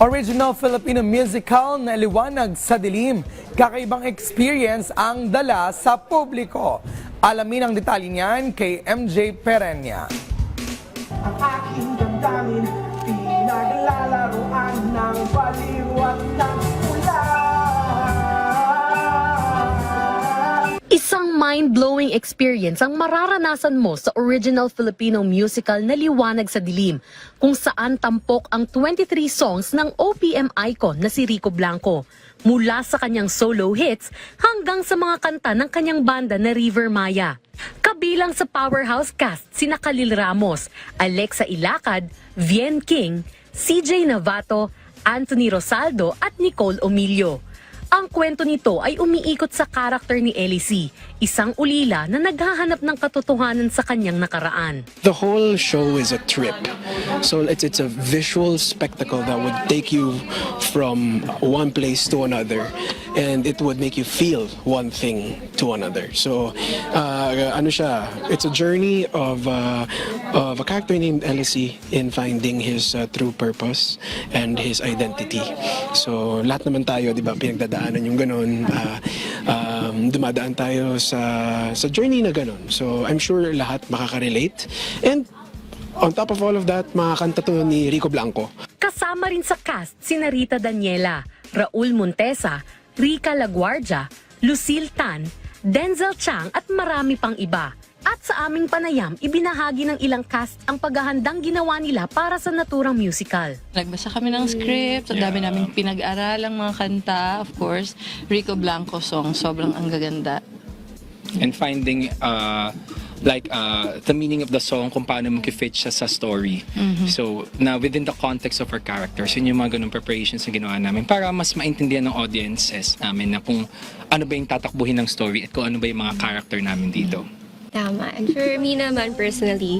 Original Filipino musical na liwanag sa dilim. Kakaibang experience ang dala sa publiko. Alamin ang detalye niyan kay MJ Perenya. Mind-blowing experience ang mararanasan mo sa original Filipino musical na Liwanag sa Dilim, kung saan tampok ang 23 songs ng OPM icon na si Rico Blanco, mula sa kanyang solo hits hanggang sa mga kanta ng kanyang banda na River Maya. Kabilang sa powerhouse cast sina Khalil Ramos, Alexa Ilacad, Vien King, CJ Navato, Anthony Rosaldo at Nicole Omilio. Ang kwento nito ay umiikot sa karakter ni Ellie isang ulila na naghahanap ng katotohanan sa kanyang nakaraan. The whole show is a trip. So it's it's a visual spectacle that would take you from one place to another and it would make you feel one thing to another. So uh, ano siya, it's a journey of uh, of a character named Elsie in finding his uh, true purpose and his identity. So lahat naman tayo, 'di ba, pinagdadaanan yung ganun. Uh, um, dumadaan tayo sa sa journey na ganun. So I'm sure lahat makaka-relate. And on top of all of that, makakanta to ni Rico Blanco. Kasama rin sa cast si Rita Daniela, Raul Montesa, Rica Laguardia, Lucille Tan, Denzel Chang at marami pang iba. At sa aming panayam, ibinahagi ng ilang cast ang paghahandang ginawa nila para sa naturang musical. Nagbasa kami ng script, ang dami namin pinag-aralang mga kanta, of course. Rico Blanco song, sobrang ang gaganda. And finding uh, like uh, the meaning of the song kung paano mag-fit siya sa story. So, na within the context of our characters, yun yung mga ganung preparations na ginawa namin para mas maintindihan ng audiences namin na kung ano ba yung tatakbuhin ng story at kung ano ba yung mga character namin dito. Tama. And for me naman personally,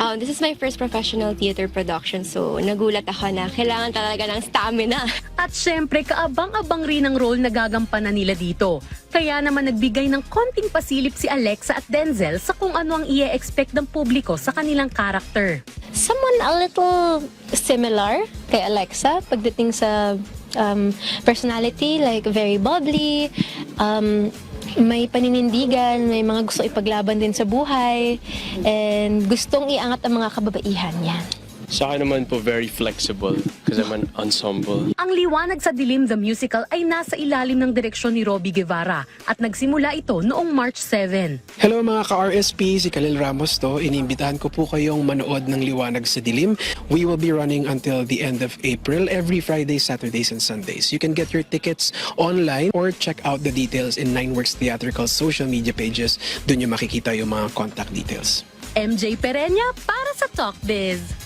um, this is my first professional theater production. So, nagulat ako na kailangan talaga ng stamina. At syempre, kaabang-abang rin ang role na gagampanan nila dito. Kaya naman nagbigay ng konting pasilip si Alexa at Denzel sa kung ano ang i-expect ng publiko sa kanilang karakter. someone a little similar kay Alexa pagdating sa um, personality, like very bubbly, um, may paninindigan, may mga gusto ipaglaban din sa buhay, and gustong iangat ang mga kababaihan yan. Sa akin naman po very flexible because I'm an ensemble. Ang Liwanag sa Dilim the Musical ay nasa ilalim ng direksyon ni Robbie Guevara at nagsimula ito noong March 7. Hello mga ka-RSP, si Khalil Ramos to. Iniimbitahan ko po kayong manood ng Liwanag sa Dilim. We will be running until the end of April every Friday, Saturdays, and Sundays. You can get your tickets online or check out the details in Nineworks Theatrical's social media pages. Doon yung makikita yung mga contact details. MJ Perenya para sa Talk Biz.